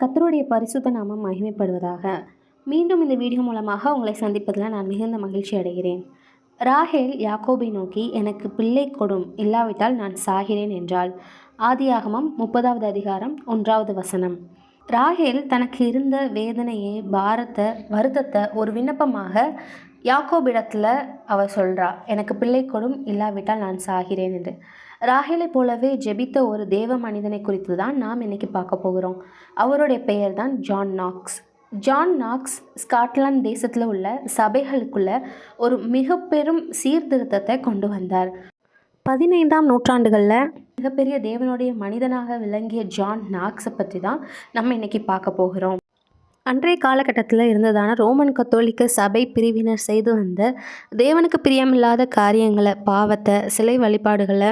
கத்தருடைய பரிசுத்த நாமம் மகிமைப்படுவதாக. மீண்டும் இந்த வீடியோ மூலமாக உங்களை சந்திப்பதில் நான் மிகுந்த மகிழ்ச்சி அடைகிறேன். ராகேல் யாக்கோபை நோக்கி எனக்கு பிள்ளை கொடும். இல்லாவிட்டால் நான் சாகிறேன் என்றாள். ஆதியாகமம் முப்பதாவது அதிகாரம் ஒன்றாவது வசனம். ராகேல் தனக்கு இருந்த வேதனையை பாரத்தை வருத்தத்தை ஒரு விண்ணப்பமாக யாக்கோபிடத்தில் அவர் சொல்கிறா எனக்கு பிள்ளை கொடும் இல்லாவிட்டால் நான் சாகிறேன் என்று. ராஹேலை போலவே ஜெபித்த ஒரு தேவ மனிதனை குறித்து தான் நாம் இன்னைக்கு பார்க்க போகிறோம். அவருடைய பெயர் தான் John Knox. John Knox Scotland தேசத்தில் உள்ள சபைகளுக்குள்ள ஒரு மிக பெரும் சீர்திருத்தத்தை கொண்டு வந்தார். பதினைந்தாம் நூற்றாண்டுகளில் மிகப்பெரிய தேவனுடைய மனிதனாக விளங்கிய ஜான் நாக்ஸை பற்றி தான் நம்ம இன்னைக்கு பார்க்க போகிறோம். அன்றைய காலகட்டத்தில் இருந்ததான ரோமன் கத்தோலிக்க சபை பிரிவினர் செய்து வந்த தேவனுக்கு பிரியமில்லாத காரியங்களை பாவத்தை சிலை வழிபாடுகளை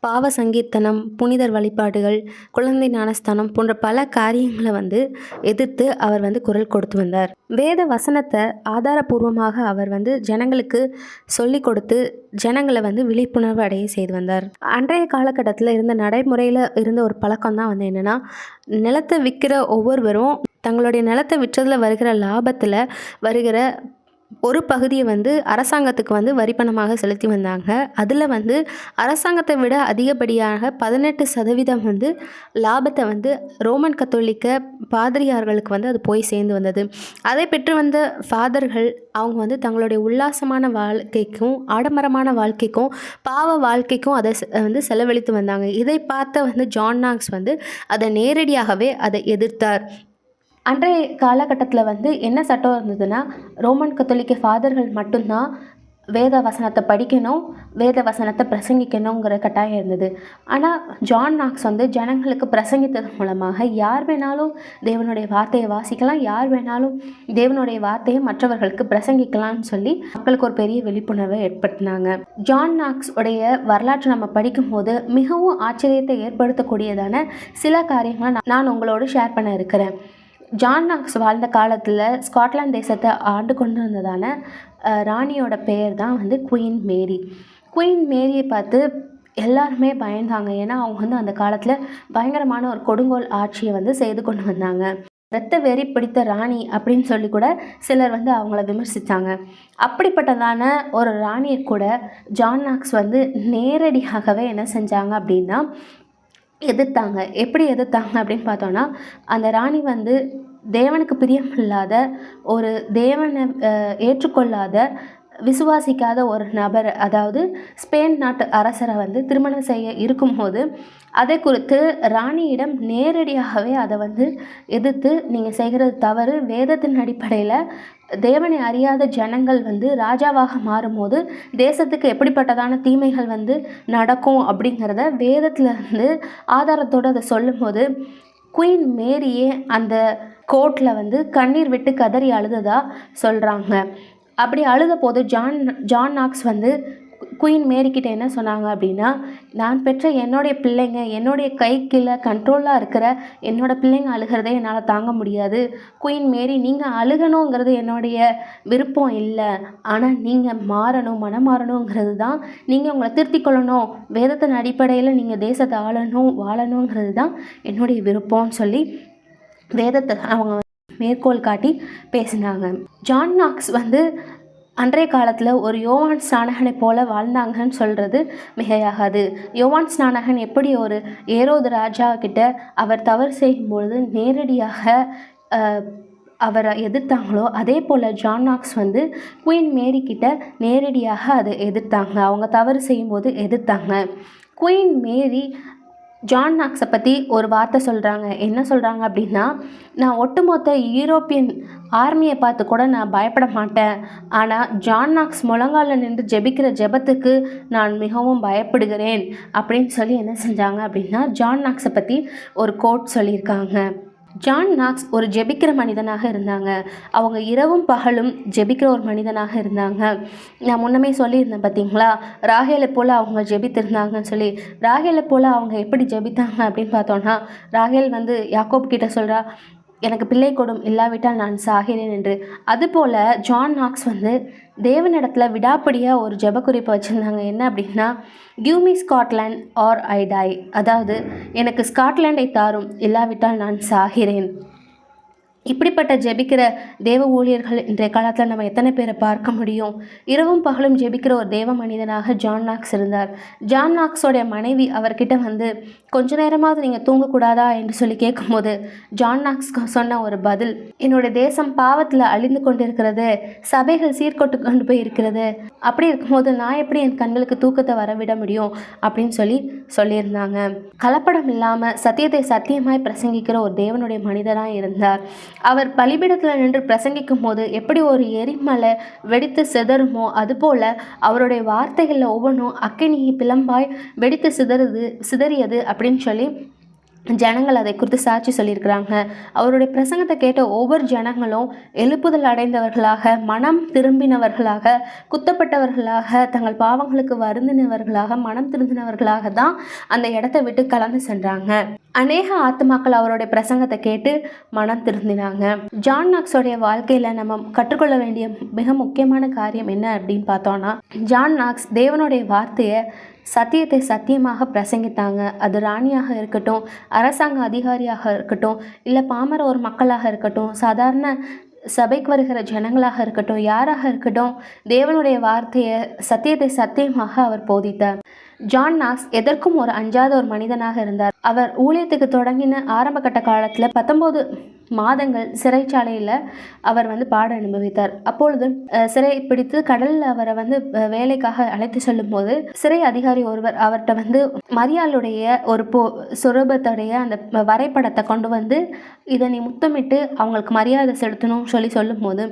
பாவ சங்கீர்த்தனம் புனிதர் வழிபாடுகள் குழந்தை ஞானஸ்தானம் போன்ற பல காரியங்களை வந்து எதிர்த்து அவர் வந்து குரல் கொடுத்து வந்தார். வேத வசனத்தை ஆதாரபூர்வமாக அவர் வந்து ஜனங்களுக்கு சொல்லி கொடுத்து ஜனங்களை வந்து விழிப்புணர்வு அடைய செய்து வந்தார். அன்றைய காலகட்டத்தில் இருந்த நடைமுறையில் இருந்த ஒரு பழக்கம் தான் வந்து என்னென்னா நிலத்தை விற்கிற ஒவ்வொருவரும் தங்களுடைய நிலத்தை விற்றதில் வருகிற லாபத்தில் வருகிற ஒரு பகுதியை வந்து அரசாங்கத்துக்கு வந்து வரிப்பணமாக செலுத்தி வந்தாங்க. அதில் வந்து அரசாங்கத்தை விட அதிகப்படியாக பதினெட்டு சதவீதம் வந்து லாபத்தை வந்து ரோமன் கத்தோலிக்க பாதிரியார்களுக்கு வந்து அது போய் சேர்ந்து வந்தது. அதை பெற்று வந்த ஃபாதர்கள் அவங்க வந்து தங்களுடைய உல்லாசமான வாழ்க்கைக்கும் ஆடம்பரமான வாழ்க்கைக்கும் பாவ வாழ்க்கைக்கும் அதை செ- வந்து செலவழித்து வந்தாங்க. இதை பார்த்த வந்து ஜான் நாக்ஸ் வந்து அதை நேரடியாகவே அதை எதிர்த்தார். அன்றைய காலகட்டத்தில் வந்து என்ன சட்டம் இருந்ததுன்னா ரோமன் கத்தோலிக்க ஃபாதர்கள் மட்டும்தான் வேத வசனத்தை படிக்கணும் வேத வசனத்தை பிரசங்கிக்கணுங்கிற கட்டாயம் இருந்தது. ஆனால் ஜான் நாக்ஸ் வந்து ஜனங்களுக்கு பிரசங்கித்தது மூலமாக யார் வேணாலும் தேவனுடைய வார்த்தையை வாசிக்கலாம் யார் வேணாலும் தேவனுடைய வார்த்தையை மற்றவர்களுக்கு பிரசங்கிக்கலாம்னு சொல்லி மக்களுக்கு ஒரு பெரிய விழிப்புணர்வை ஏற்படுத்தினாங்க. ஜான் நாக்ஸ் உடைய வரலாற்றை நம்ம படிக்கும்போது மிகவும் ஆச்சரியத்தை ஏற்படுத்தக்கூடியதான சில காரியங்களை நான் நான் உங்களோடு ஷேர் பண்ண இருக்கிறேன். ஜான் நாக்ஸ் வாழ்ந்த காலத்தில் ஸ்காட்லாந்து தேசத்தை ஆண்டு கொண்டு வந்ததான ராணியோட பெயர் தான் வந்து குயின் மேரி குயின் மேரியை பார்த்து எல்லாருமே பயந்தாங்க. ஏன்னா அவங்க வந்து அந்த காலத்தில் பயங்கரமான ஒரு கொடுங்கோல் ஆட்சியை வந்து செய்து கொண்டு வந்தாங்க. இரத்த வெறி பிடித்த ராணி அப்படின்னு சொல்லி கூட சிலர் வந்து அவங்கள விமர்சித்தாங்க அப்படிப்பட்டதான ஒரு ராணியை கூட ஜான் நாக்ஸ் வந்து நேரடியாகவே என்ன செஞ்சாங்க அப்படின்னா எதிர்த்தாங்க. எப்படி எதிர்த்தாங்க அப்படின்னு பார்த்தோன்னா அந்த ராணி வந்து தேவனுக்கு பிரியமில்லாத ஒரு தேவனை ஏற்றுக்கொள்ளாத விசுவாசிக்காத ஒரு நபர் அதாவது ஸ்பெயின் நாட்டு அரசரை வந்து திருமணம் செய்ய இருக்கும்போது அதை குறித்து ராணியிடம் நேரடியாகவே அதை வந்து எதிர்த்து நீங்கள் செய்கிறது தவறு. வேதத்தின் அடிப்படையில் தேவனை அறியாத ஜனங்கள் வந்து ராஜாவாக மாறும்போது தேசத்துக்கு எப்படிப்பட்டதான தீமைகள் வந்து நடக்கும் அப்படிங்கிறத வேதத்துலேருந்து ஆதாரத்தோடு அதை சொல்லும்போது குயின் மேரியே அந்த கோர்ட்டில் வந்து கண்ணீர் விட்டு கதறி அழுததாக சொல்கிறாங்க அப்படி அழுத போது ஜான் ஜான் நாக்ஸ் வந்து குயின் மேரிக்கிட்ட என்ன சொன்னாங்க அப்படின்னா நான் பெற்ற என்னுடைய பிள்ளைங்க என்னுடைய கை கீழே கண்ட்ரோலாக இருக்கிற என்னோட பிள்ளைங்க அழுகிறதே என்னால் தாங்க முடியாது. குயின் மேரி நீங்கள் அழுகணுங்கிறது என்னுடைய விருப்பம் இல்லை. ஆனால் நீங்கள் மாறணும் மனம் மாறணுங்கிறது தான் நீங்கள் உங்களை திருத்திக் கொள்ளணும். வேதத்தின் அடிப்படையில் நீங்கள் தேசத்தை ஆளணும் வாழணுங்கிறது தான் என்னுடைய விருப்பம்னு சொல்லி வேதத்தை அவங்க மேற்கோள் காட்டி பேசினாங்க. ஜான் நாக்ஸ் வந்து அன்றைய காலத்தில் ஒரு யோவான் ஸ்நானகனை போல வாழ்ந்தாங்கன்னு சொல்கிறது மிகையாகாது. யோவான் ஸ்நானகன் எப்படி ஒரு ஏரோது ராஜா கிட்ட அவர் தவறு செய்யும்பொழுது நேரடியாக அவரை எதிர்த்தாங்களோ அதே போல் ஜான் நாக்ஸ் வந்து குயின் மேரி கிட்ட நேரடியாக அதை எதிர்த்தாங்க. அவங்க தவறு செய்யும்போது எதிர்த்தாங்க. குயின் மேரி ஜான் நாக்ஸை பற்றி ஒரு வார்த்தை சொல்கிறாங்க என்ன சொல்கிறாங்க அப்படின்னா நான் ஒட்டுமொத்த யூரோப்பியன் ஆர்மியை பார்த்து கூட நான் பயப்பட மாட்டேன். ஆனால் ஜான் நாக்ஸ் முழங்கால நின்று ஜெபிக்கிற ஜெபத்துக்கு நான் மிகவும் பயப்படுகிறேன். அப்படின்னு சொல்லி என்ன செஞ்சாங்க அப்படின்னா ஜான் நாக்ஸை பற்றி ஒரு கோட் சொல்லியிருக்காங்க. ஜான் நாக்ஸ் ஒரு ஜெபிக்கிற மனிதனாக இருந்தாங்க. அவங்க இரவும் பகலும் ஜெபிக்கிற ஒரு மனிதனாக இருந்தாங்க. நான் முன்னமே சொல்லியிருந்தேன் பார்த்தீங்களா? ராகேலை போல் அவங்க ஜெபித்திருந்தாங்கன்னு சொல்லி. ராகேலை போல் அவங்க எப்படி ஜெபித்தாங்க அப்படின்னு பார்த்தோன்னா ராகேல் வந்து யாக்கோப் கிட்ட சொல்கிறா எனக்கு பிள்ளை கொடும் இல்லாவிட்டால் நான் சாகிறேன் என்று. அதுபோல் ஜான் நாக்ஸ் வந்து தேவனிடத்தில் விடாப்பிடியாக ஒரு ஜெப வச்சுருந்தாங்க. என்ன அப்படின்னா give me Scotland or I die அதாவது எனக்கு ஸ்காட்லாண்டை தாரும். இல்லாவிட்டால் நான் சாகிறேன். இப்படிப்பட்ட ஜெபிக்கிற தேவ ஊழியர்கள் இன்றைய காலத்தில் நம்ம எத்தனை பேரை பார்க்க முடியும்? இரவும் பகலும் ஜெபிக்கிற ஒரு தேவ மனிதனாக ஜான் நாக்ஸ் இருந்தார். ஜான் நாக்ஸோடைய மனைவி அவர்கிட்ட வந்து கொஞ்ச நேரமாவது நீங்கள் தூங்கக்கூடாதா? என்று சொல்லி கேட்கும்போது ஜான் நாக்ஸ் சொன்ன ஒரு பதில் என்னுடைய தேசம் பாவத்தில் அழிந்து கொண்டிருக்கிறது சபைகள் சீர்கொட்டு கொண்டு போய் இருக்கிறது அப்படி இருக்கும்போது நான் எப்படி என் கண்களுக்கு தூக்கத்தை வரவிட முடியும்? அப்படின்னு சொல்லி சொல்லியிருந்தாங்க. கலப்படம் இல்லாமல் சத்தியத்தை சத்தியமாய் பிரசங்கிக்கிற ஒரு தேவனுடைய மனிதராக இருந்தார். அவர் பலிபீடத்தில் நின்று பிரசங்கிக்கும் போது எப்படி ஒரு எரிமலை வெடித்து சிதறுமோ அதுபோல் அவருடைய வார்த்தைகளில் ஒவ்வொன்றும் அக்கினி பிளம்பாய் வெடித்து சிதறுது சிதறியது அப்படின்னு சொல்லி ஜனங்கள் அதை குறித்து சாட்சி சொல்லியிருக்கிறாங்க. அவருடைய பிரசங்கத்தை கேட்ட ஒவ்வொரு ஜனங்களும் எழுப்புதல் அடைந்தவர்களாக மனம் திரும்பினவர்களாக குத்தப்பட்டவர்களாக தங்கள் பாவங்களுக்கு வருந்தினவர்களாக மனம் திருந்தினவர்களாக தான் அந்த இடத்தை விட்டு கலந்து சென்றாங்க. அநேக ஆத்மாக்கள் அவருடைய பிரசங்கத்தை கேட்டு மனம் திருந்தினாங்க. ஜான் நாக்ஸோடைய வாழ்க்கையில் நம்ம கற்றுக்கொள்ள வேண்டிய மிக முக்கியமான காரியம் என்ன அப்படின்னு பார்த்தோன்னா ஜான் நாக்ஸ் தேவனுடைய வார்த்தையை சத்தியத்தை சத்தியமாக பிரசங்கித்தாங்க. அது ராணியாக இருக்கட்டும் அரசாங்க அதிகாரியாக இருக்கட்டும் இல்லை பாமர ஒரு மக்களாக இருக்கட்டும் சாதாரண சபைக்கு வருகிற ஜனங்களாக இருக்கட்டும் யாராக இருக்கட்டும் தேவனுடைய வார்த்தையை சத்தியத்தை சத்தியமாக அவர் போதித்தார். ஜான் நாஸ் எதற்கும் ஒரு அஞ்சாத ஒரு மனிதனாக இருந்தார். அவர் ஊழியத்துக்கு தொடங்கின ஆரம்ப கட்ட காலத்தில் பத்தொம்போது மாதங்கள் சிறைச்சாலையில் அவர் வந்து பாட அனுபவித்தார். அப்பொழுது சிறை பிடித்து கடலில் அவரை வந்து வேலைக்காக அழைத்து செல்லும்போது சிறை அதிகாரி ஒருவர் அவர்கிட்ட வந்து மரியாளுடைய ஒரு போ சுரூபத்துடைய அந்த வரைபடத்தை கொண்டு வந்து இதை நீ முத்தமிட்டு அவங்களுக்கு மரியாதை செலுத்தணும்னு சொல்லி சொல்லும்போது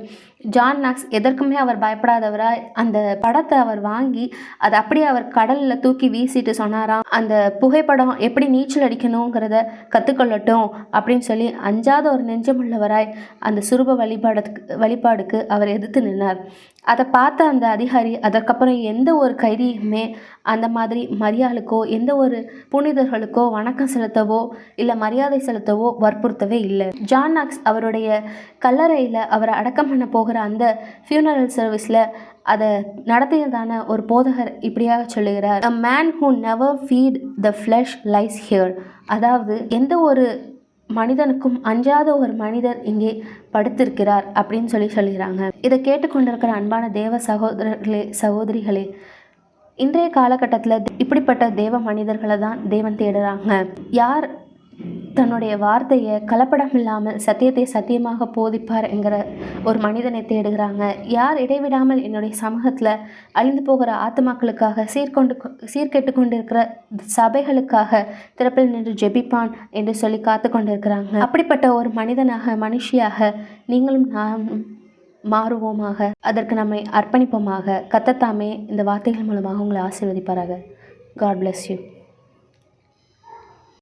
ஜான் நாக்ஸ் எதற்குமே அவர் பயப்படாதவராக அந்த படத்தை அவர் வாங்கி அதை அப்படியே அவர் கடலில் தூக்கி வீசிட்டு சொன்னாராம். அந்த புகைப்படம் எப்படி நீச்சல் அடிக்கணுங்கிறத கற்றுக்கொள்ளட்டும் அப்படின்னு சொல்லி அஞ்சாத ஒரு நெஞ்சமுள்ளவராய் அந்த சுரூப வழிபாடு வழிபாடுக்கு அவர் எதிர்த்து நின்றார் அதை பார்த்த அந்த அதிகாரி அதற்கப்புறம் எந்த ஒரு கைதியுமே அந்த மாதிரி மரியாளுக்கோ எந்த ஒரு புனிதர்களுக்கோ வணக்கம் செலுத்தவோ இல்லை மரியாதை செலுத்தவோ வற்புறுத்தவே இல்லை. ஜான் நாக்ஸ் அவருடைய கல்லறையில் அவரை அடக்கம் பண்ண போகிற அந்த ஃபியூனரல் சர்வீஸில் அதை நடத்தியதான ஒரு போதகர் இப்படியாக சொல்லுகிறார். A man who never feared the flesh lies here அதாவது எந்த ஒரு மனிதனுக்கும் அஞ்சாத ஒரு மனிதர் இங்கே படுத்திருக்கிறார் அப்படின்னு சொல்லி சொல்கிறாங்க. இதை கேட்டுக்கொண்டிருக்கிற அன்பான தேவ சகோதரர்களே சகோதரிகளே இன்றைய காலகட்டத்தில் இப்படிப்பட்ட தேவ மனிதர்களை தான் தேவன் தேடுறாங்க. யார் தன்னுடைய வார்த்தையை கலப்படம் இல்லாமல் சத்தியத்தை சத்தியமாக போதிப்பார் என்கிற ஒரு மனிதனை தேடுகிறாங்க. யார் இடைவிடாமல் என்னுடைய சமூகத்தில் அழிந்து போகிற ஆத்மாக்களுக்காக சீர்கொண்டு சீர்கெட்டு கொண்டிருக்கிற சபைகளுக்காக திறப்பில் நின்று ஜெபிப்பான் என்று சொல்லி காத்து கொண்டிருக்கிறாங்க. அப்படிப்பட்ட ஒரு மனிதனாக மனுஷியாக நீங்களும் நானும் மாறுவோமாக. அதற்கு நம்மை அர்ப்பணிப்போமாக. கத்தத்தாமே இந்த வார்த்தைகள் மூலமாக உங்களை ஆசீர்வதிப்பாராக. God bless you